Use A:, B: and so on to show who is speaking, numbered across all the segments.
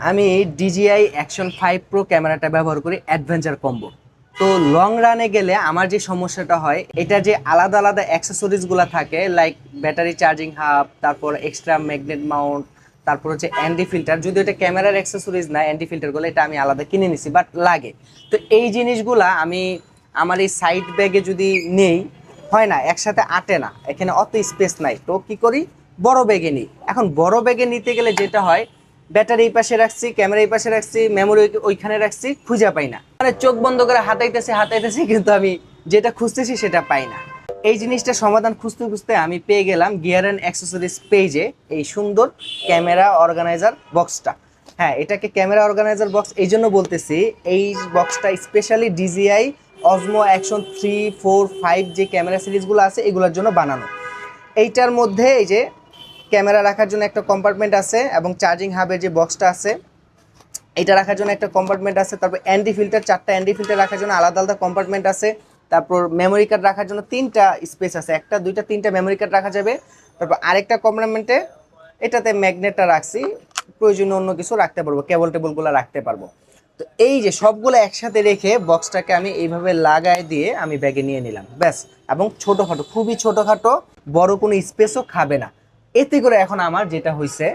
A: আমি DJI action five pro ক্যামেরাটা ব্যবহার করি অ্যাডভেঞ্চার কম্বো তো লং রানে গেলে আমার যে সমস্যাটা হয়, এটা যে আলাদা আলাদা অ্যাক্সেসরিজগুলো থাকে লাইক ব্যাটারি চার্জিং হাব তারপর এক্সট্রা ম্যাগনেট মাউন্ট তারপর হচ্ছে অ্যান্টি ফিল্টার যদি এটা ক্যামেরার অ্যাক্সেসরিজ না অ্যান্টি ফিল্টারগুলো এটা আমি আলাদা কিনে নিছি বাট লাগে। তো এই জিনিসগুলা আমি আমার এই সাইড ব্যাগে যদি নেই, হয় না, একসাথে আটে না। এখানে অত স্পেস নাই। তো কি করি? বড় ব্যাগে নিই। এখন বড় ব্যাগে নিতে গেলে যেটা হয় ব্যাটারি এই পাশে রাখছি, ক্যামেরা এই পাশে রাখছি মেমোরি ওইখানে রাখছি, খুঁজে পাই না। মানে চোখ বন্ধ করে হাতাইতেছি হাতাইতেছি, কিন্তু আমি যেটা খুঁজতেছি সেটা পাই না। এই জিনিসটা সমাধান খুঁজতে খুঁজতে আমি পেয়ে গেলাম গিয়ার অ্যান্ড অ্যাক্সেসরিজ পেজে এই সুন্দর ক্যামেরা অর্গানাইজার বক্সটা। হ্যাঁ এটাকে ক্যামেরা অর্গানাইজার বক্স এই জন্য বলতেছি, এই বক্সটা specially DJI Osmo action three four five যে ক্যামেরা সিরিজগুলো আছে, এগুলোর জন্য বানানো। এইটার মধ্যে এই যে ক্যামেরা রাখার জন্য একটা কম্পার্টমেন্ট আছে এবং চার্জিং হাবের যে বক্সটা আছে, এটা রাখার জন্য একটা কম্পার্টমেন্ট আছে। তারপর অ্যান্টি ফিল্টার চারটা অ্যান্টি ফিল্টার রাখার জন্য আলাদা আলাদা কম্পার্টমেন্ট আছে। তারপর মেমোরি কার্ড রাখার জন্য তিনটা স্পেস আছে। একটা, দুইটা, তিনটা মেমোরি কার্ড রাখা যাবে। তারপর আরেকটা কম্পার্টমেন্টে এটাতে ম্যাগনেটটা রাখছি। প্রয়োজনীয় অন্য কিছু রাখতে পারব কেবল টেবলগুলো রাখতে পারব। তো এই যে সবগুলো একসাথে রেখে বক্সটাকে আমি এইভাবে লাগাই দিয়ে আমি ব্যাগে নিয়ে নিলাম। ব্যাস, এবং ছোটোখাটো, খুবই ছোটোখাটো, বড় কোনো স্পেসও খাবে না। এতে করে এখন আমার যেটা হয়েছে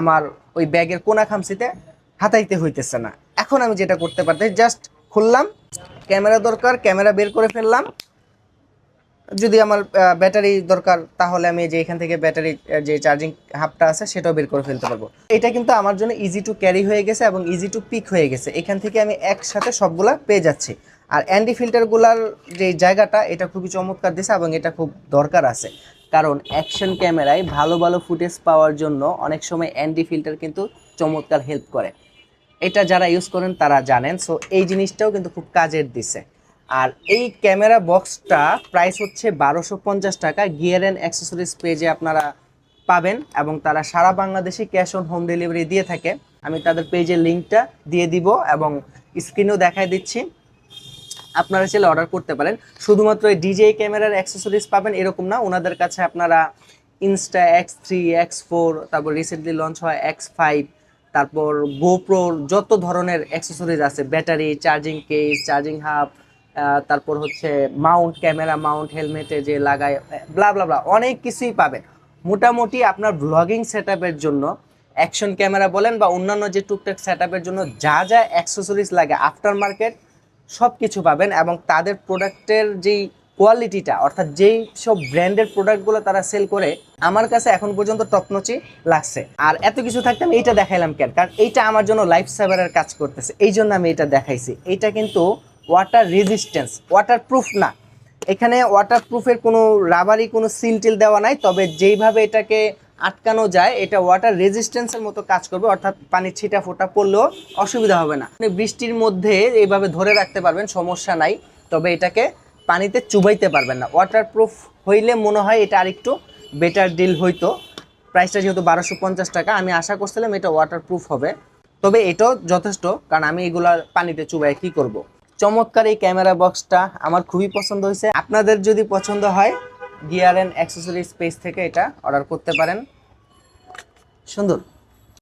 A: আমার ওই ব্যাগের কোনা খামসিতে হাতাইতে হইতেছে না। এখন আমি যেটা করতে পারতে জাস্ট খুললাম, ক্যামেরা দরকার, ক্যামেরা বের করে ফেললাম। যদি আমার ব্যাটারি দরকার, তাহলে আমি যে এখান থেকে ব্যাটারি যে চার্জিং হাবটা আছে, সেটাও বের করে ফেলতে পারব। এটা কিন্তু আমার জন্য ইজি টু ক্যারি হয়ে গেছে এবং ইজি টু পিক হয়ে গেছে। এখান থেকে আমি একসাথে সবগুলা পেয়ে যাচ্ছি। আর অ্যান্ডি ফিল্টারগুলার যে জায়গাটা, এটা খুবই চমৎকার দিছে এবং এটা খুব দরকার আছে। কারণ অ্যাকশন ক্যামেরায় ভালো ভালো ফুটেজ পাওয়ার জন্য অনেক সময় অ্যান্টি ফিল্টার কিন্তু চমৎকার হেল্প করে। এটা যারা ইউজ করেন তারা জানেন সো এই জিনিসটাও কিন্তু খুব কাজের দিছে। আর এই ক্যামেরা বক্সটা প্রাইস হচ্ছে বারোশো পঞ্চাশ টাকা। গিয়ার অ্যান্ড অ্যাক্সেসরিজ পেজে আপনারা পাবেন এবং তারা সারা বাংলাদেশে ক্যাশ অন হোম ডেলিভারি দিয়ে থাকে। আমি তাদের পেজের লিঙ্কটা দিয়ে দিব এবং স্ক্রিনেও দেখায় দিচ্ছি। আপনারা চাইলে অর্ডার করতে পারেন। শুধুমাত্র ডিজে ক্যামেরার অ্যাক্সেসরিজ পাবেন, এরকম না। ওনাদের কাছে আপনারা Insta X three X four তারপর রিসেন্টলি লঞ্চ হয় এক্স ফাইভ তারপর গোপ্রোর যত ধরনের অ্যাক্সেসরিজ আছে battery charging case charging hub তারপর হচ্ছে মাউন্ট ক্যামেরা মাউন্ট হেলমেটে যে লাগায় ব্লা ব্লা ব্লা অনেক কিছুই পাবেন। মোটামুটি আপনার ব্লগিং সেট জন্য অ্যাকশন ক্যামেরা বলেন বা অন্যান্য যে টুকটাক সেট জন্য যা যা অ্যাক্সেসরিজ লাগে আফটার মার্কেট সব কিছু পাবেন এবং তাদের প্রোডাক্টের যেই কোয়ালিটিটা, অর্থাৎ যেই সব ব্র্যান্ডের প্রোডাক্টগুলো তারা সেল করে, আমার কাছে এখন পর্যন্ত টপনচি লাগছে। আর এত কিছু থাকতে আমি এইটা দেখাইলাম কেন? কারণ এইটা আমার জন্য লাইফ সেভারের কাজ করতেছে। এই জন্য আমি এটা দেখাইছি। এইটা কিন্তু ওয়াটার রেজিস্ট্যান্স ওয়াটার প্রুফ না। এখানে ওয়াটার প্রুফের কোনো রাবারি কোনো সিল টিল দেওয়া নাই, তবে যেইভাবে এটাকে আটকানো যায়, এটা ওয়াটার রেজিস্ট্যান্সের মতো কাজ করবে, অর্থাৎ পানির ছিটা ফোটা পড়লেও অসুবিধা হবে না। আপনি বৃষ্টির মধ্যে এইভাবে ধরে রাখতে পারবেন, সমস্যা নাই, তবে এটাকে পানিতে চুবাইতে পারবেন না। ওয়াটার প্রুফ হইলে মনে হয় এটা আরেকটু বেটার ডিল হইতো। প্রাইসটা যেহেতু বারোশো পঞ্চাশ টাকা, আমি আশা করছিলাম এটা ওয়াটার প্রুফ হবে। তবে এটাও যথেষ্ট, কারণ আমি এগুলা পানিতে চুবাই কি করব। চমৎকার এই ক্যামেরা বক্সটা আমার খুবই পছন্দ হয়েছে। আপনাদের যদি পছন্দ হয় গিয়ার অ্যান্ড অ্যাক্সেসরিজ পেজ থেকে এটা অর্ডার করতে পারেন। সুন্দর।